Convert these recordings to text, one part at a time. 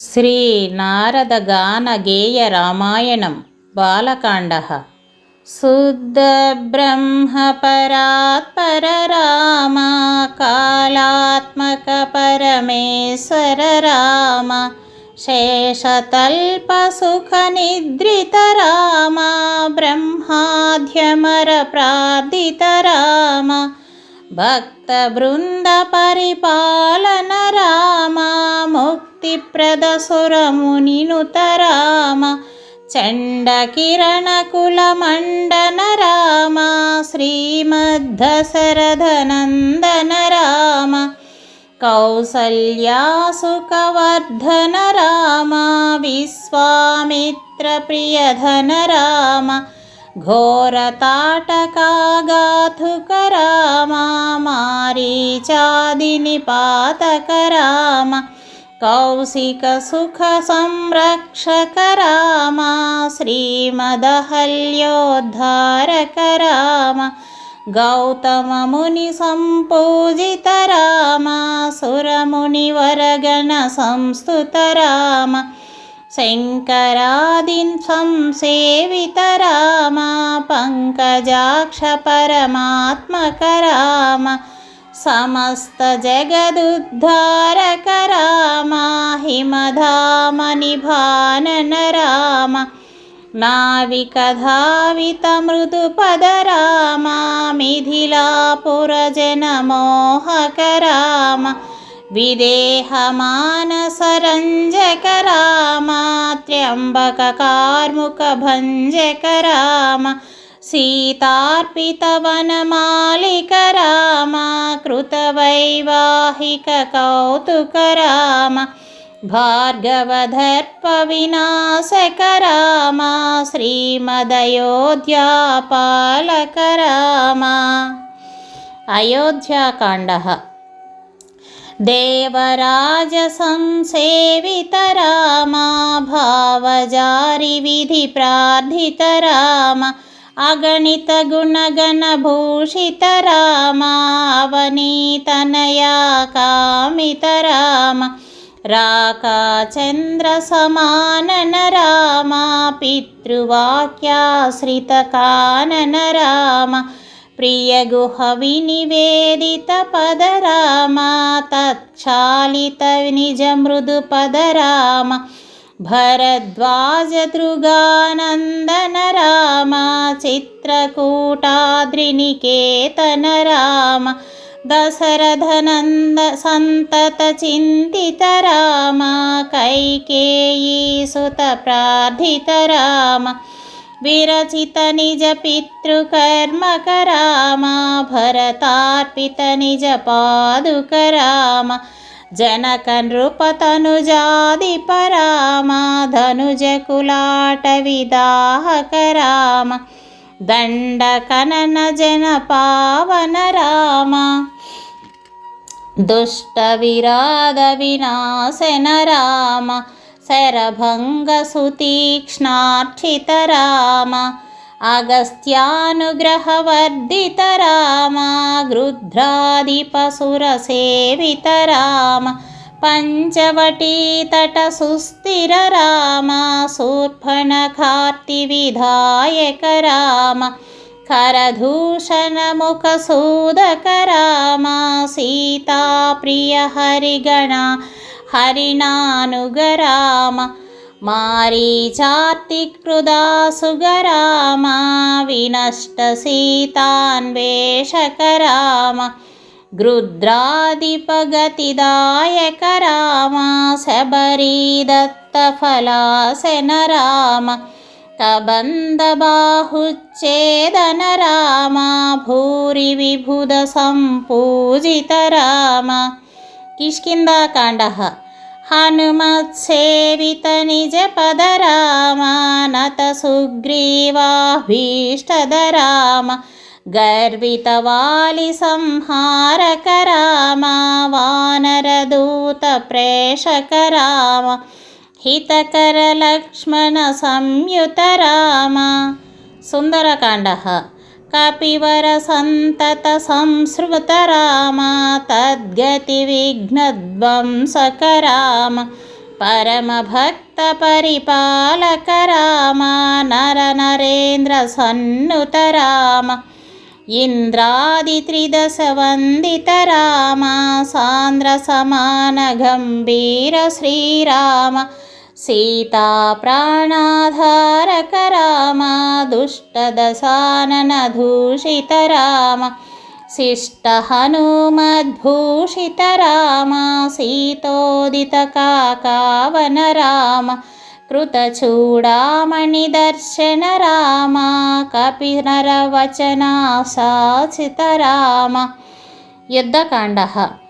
श्रीनारदगानगेयरामायणं बालकाण्डः शुद्धब्रह्मपरात्परराम कालात्मकपरमेश्वर राम शेषतल्पसुखनिद्रितराम ब्रह्माध्यमरप्रार्थितराम भक्तवृन्दपरिपालन राम मुक्तिप्रदसुरमुनिनुतराम चण्डकिरणकुलमण्डन राम श्रीमद्धशरथनन्दन राम कौसल्यासुकवर्धन राम विश्वामित्रप्रियधन राम घोरताटकागाथुकरामा मारीचादिनिपातकराम कौशिकसुखसंरक्षकरामा श्रीमदहल्योद्धारकराम गौतममुनिसम्पूजितरामा सुरमुनिवरगणसंस्तुतराम शङ्करादिन् संसेवितरामा पङ्कजाक्षपरमात्मकराम समस्तजगदुद्धारकरामा हिमधामनिभानन राम नाविकधावितमृदुपदरामा मिथिलापुरजनमोहकराम विदेहमानसरञ्जकरामा त्र्यम्बककार्मुकभञ्जकराम सीतार्पितवनमालिकरामा कृतवैवाहिककौतुकराम भार्गवदर्पविनाशकरामा श्रीमदयोध्यापालकरामा अयोध्याकाण्डः देवराजसंसेवितरामा भावजारिविधिप्रार्थितराम अगणितगुणगणभूषितरामा अवनीतनया कामितराम राकाचन्द्रसमानन रामा पितृवाक्याश्रितकानन राम प्रियगुहविनिवेदितपदरामा भरद्वाजदृगानन्दन रामा चित्रकूटाद्रिनिकेतन राम दशरथनन्द सन्ततचिन्तित रामा कैकेयीसुतप्रार्थित राम विरचितनिजपितृकर्मकरामा भरतार्पितनिजपादुकराम जनकनृपतनुजादिपरामा धनुजकुलाटविदाहकराम दण्डकननजनपावन राम दुष्टविरादविनाशन राम शरभङ्गसुतीक्ष्णार्चितराम अगस्त्यानुग्रहवर्धितराम गृध्रादिपसुरसेवितराम पञ्चवटीतटसुस्थिरराम शूर्फणखार्तिविधायकराम करधूषणमुखसूदकराम सीताप्रियहरिगणा हरिणानुगराम मारीचार्तिकृदासुगरामा विनष्टसीतान्वेषकराम गृध्रादिपगतिदायकरामा शबरीदत्तफलासन राम कबन्धबाहुच्छेदन रामा भूरि विबुधसम्पूजितराम किष्किन्धाकाण्डः। हनुमत्सेवितनिजपदरामानतसुग्रीवाभीष्टदराम गर्वितवालिसंहारकरामा वानरदूतप्रेषकराम हितकरलक्ष्मणसंयुतराम। सुन्दरकाण्डः कपिवरसन्ततसंसृतरामा तद्गतिविघ्नध्वंसकराम परमभक्तपरिपालक राम नरनरेन्द्रसन्नुत राम इन्द्रादित्रिदशवन्दित राम सान्द्रसमानगम्भीर श्रीराम सीताप्राणाधारक राम दुष्टदशाननधूषित राम शिष्टहनुमद्भूषित राम सीतोदितकाकावन राम कृतचूडामणिदर्शन राम कपिनरवचनाशासित राम युद्धकाण्डः रावणनिधनप्रस्थित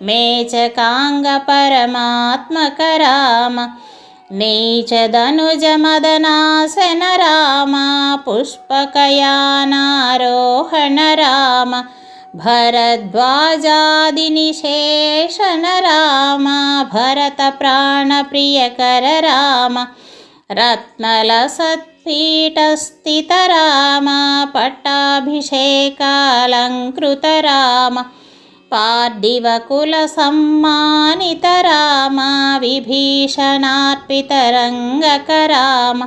संहृतदशमुख रावण रामा विधिभवमुखसुरसंस्तुत राम कस्तितदशरथवीक्षित राम सीतादर्शनमोदित राम अभिषिक्तविभीषणवन्दित राम मेचकाङ्गपरमात्मक राम नीचदनुजमदनासन राम पुष्पकयानारोहण राम भरद्वाजादिनिशेषण राम भरतप्राणप्रियकर राम रत्नलसत्पीठस्थित राम पट्टाभिषेकालङ्कृत राम पार्थिवकुलसम्मानित राम विभीषणार्पितरङ्गक राम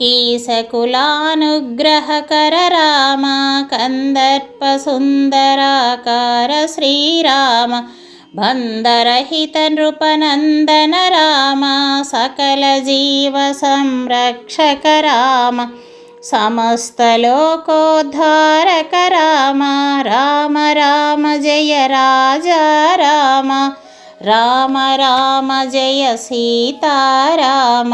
कीसकुलानुग्रहकर राम कन्दर्पसुन्दराकार श्रीराम बन्धरहितनृपनन्दन राम सकलजीवसंरक्षक राम समस्तलोकोद्धारक राम राम राम जय राजा राम राम राम जय सीताराम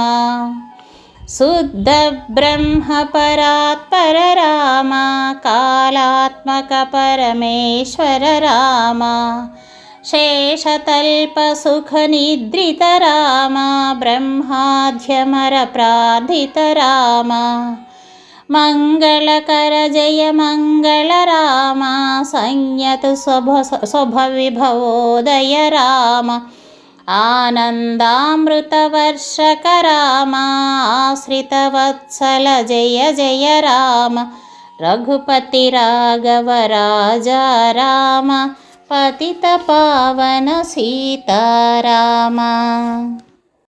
शुद्धब्रह्मपरात्पर राम कालात्मकपरमेश्वर राम शेषतल्पसुखनिद्रित राम మంగళకర జయ మంగళ రామ సంయతు శుభ శుభ విభవోదయ రామ ఆనందామృతవర్షక రామ ఆశ్రితవత్సల జయ జయ రామ రఘుపతి రాఘవ రాజా రామ పతిత పావన సీతారామ.